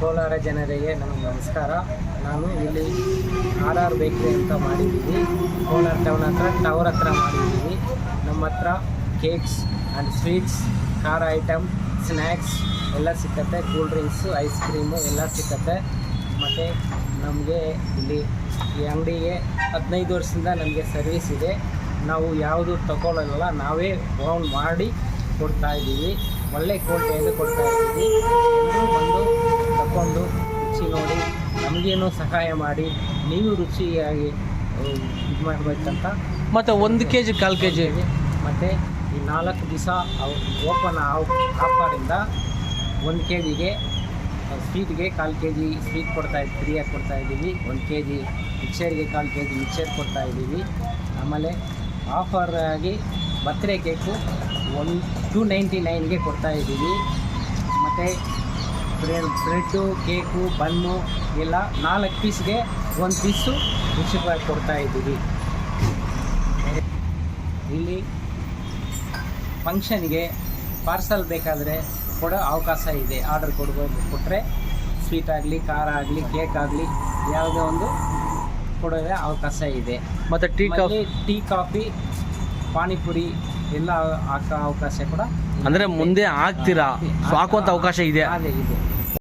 ಕೋಲಾರ ಜನರಿಗೆ ನಮಗೆ ನಮಸ್ಕಾರ. ನಾನು ಇಲ್ಲಿ ಆರ್ ಆರ್ ಬೇಕ್ರಿ ಅಂತ ಮಾಡಿದ್ದೀವಿ. ಕೋಲಾರ ಟೌನ್ ಹತ್ರ ಟವರ್ ಹತ್ರ ಮಾಡಿದ್ದೀವಿ. ನಮ್ಮ ಹತ್ರ ಕೇಕ್ಸ್ ಆ್ಯಂಡ್ ಸ್ವೀಟ್ಸ್ ಖಾರ ಐಟಮ್ ಸ್ನ್ಯಾಕ್ಸ್ ಎಲ್ಲ ಸಿಕ್ಕತ್ತೆ. ಕೂಲ್ ಡ್ರಿಂಕ್ಸು ಐಸ್ ಕ್ರೀಮು ಎಲ್ಲ ಸಿಕ್ಕತ್ತೆ. ಮತ್ತು ನಮಗೆ ಇಲ್ಲಿ ಈ ಅಂಗಡಿಗೆ ಹದಿನೈದು ವರ್ಷದಿಂದ ನಮಗೆ ಸರ್ವಿಸ್ ಇದೆ. ನಾವು ಯಾವುದು ತಗೊಳ್ಳಲ್ಲ ನಾವೇ ಓನ್ ಮಾಡಿ ಕೊಡ್ತಾ ಇದ್ದೀವಿ. ಒಳ್ಳೆ ಕೋಟೆಯನ್ನು ಕೊಡ್ತಾ ಇದ್ದೀವಿ. ಎಲ್ಲರೂ ಬಂದು ತಗೊಂಡು ರುಚಿ ನೋಡಿ ನಮಗೇನು ಸಹಾಯ ಮಾಡಿ ನೀವು ರುಚಿಯಾಗಿ ಇದು ಮಾಡಬೇಕಂತ ಮತ್ತು ಒಂದು ಕೆ ಜಿ ಕಾಲು ಕೆ ಜಿ ಮತ್ತು ಈ ನಾಲ್ಕು ದಿವಸ ಓಪನ್ ಆಫರಿಂದ ಒಂದು ಕೆ ಜಿಗೆ ಸ್ವೀಟ್ಗೆ ಕಾಲು ಕೆ ಜಿ ಸ್ವೀಟ್ ಕೊಡ್ತಾ ಇದ್ದೀವಿ ಫ್ರೀಯಾಗಿ ಕೊಡ್ತಾ ಇದ್ದೀವಿ. ಒಂದು ಕೆ ಜಿ ಮಿಕ್ಸರ್ಗೆ ಕಾಲು ಕೆ ಜಿ ಮಿಕ್ಸರ್ ಕೊಡ್ತಾ ಇದ್ದೀವಿ. ಆಮೇಲೆ ಆಫರ್ ಆಗಿ birthday cake one two ninety ನೈನ್ಗೆ ಕೊಡ್ತಾ ಇದ್ದೀವಿ. ಮತ್ತು ಬ್ರೆಡ್ ಬ್ರೆಡ್ಡು ಕೇಕು ಬನ್ನು ಎಲ್ಲ ನಾಲ್ಕು ಪೀಸ್ಗೆ ಒಂದು ಪೀಸು ಉಚಿತವಾಗಿ ಕೊಡ್ತಾ ಇದ್ದೀವಿ. ಇಲ್ಲಿ ಫಂಕ್ಷನ್ಗೆ ಪಾರ್ಸಲ್ ಬೇಕಾದರೆ ಕೊಡೋ ಅವಕಾಶ ಇದೆ. ಆರ್ಡರ್ ಕೊಡ್ಬೋದು. ಕೊಟ್ಟರೆ ಸ್ವೀಟ್ ಆಗಲಿ ಖಾರ ಆಗಲಿ ಕೇಕ್ ಆಗಲಿ ಯಾವುದೇ ಒಂದು ಕೊಡೋದೇ ಅವಕಾಶ ಇದೆ. ಮತ್ತು tea coffee tea coffee panipuri ಎಲ್ಲ ಹಾಕೋ ಅವಕಾಶ ಕೂಡ ಅಂದ್ರೆ ಮುಂದೆ ಹಾಕ್ತೀರಾ ಸೊ ಹಾಕುವಂಥ ಅವಕಾಶ ಇದೆ. ಅದೇ ಇದೆ.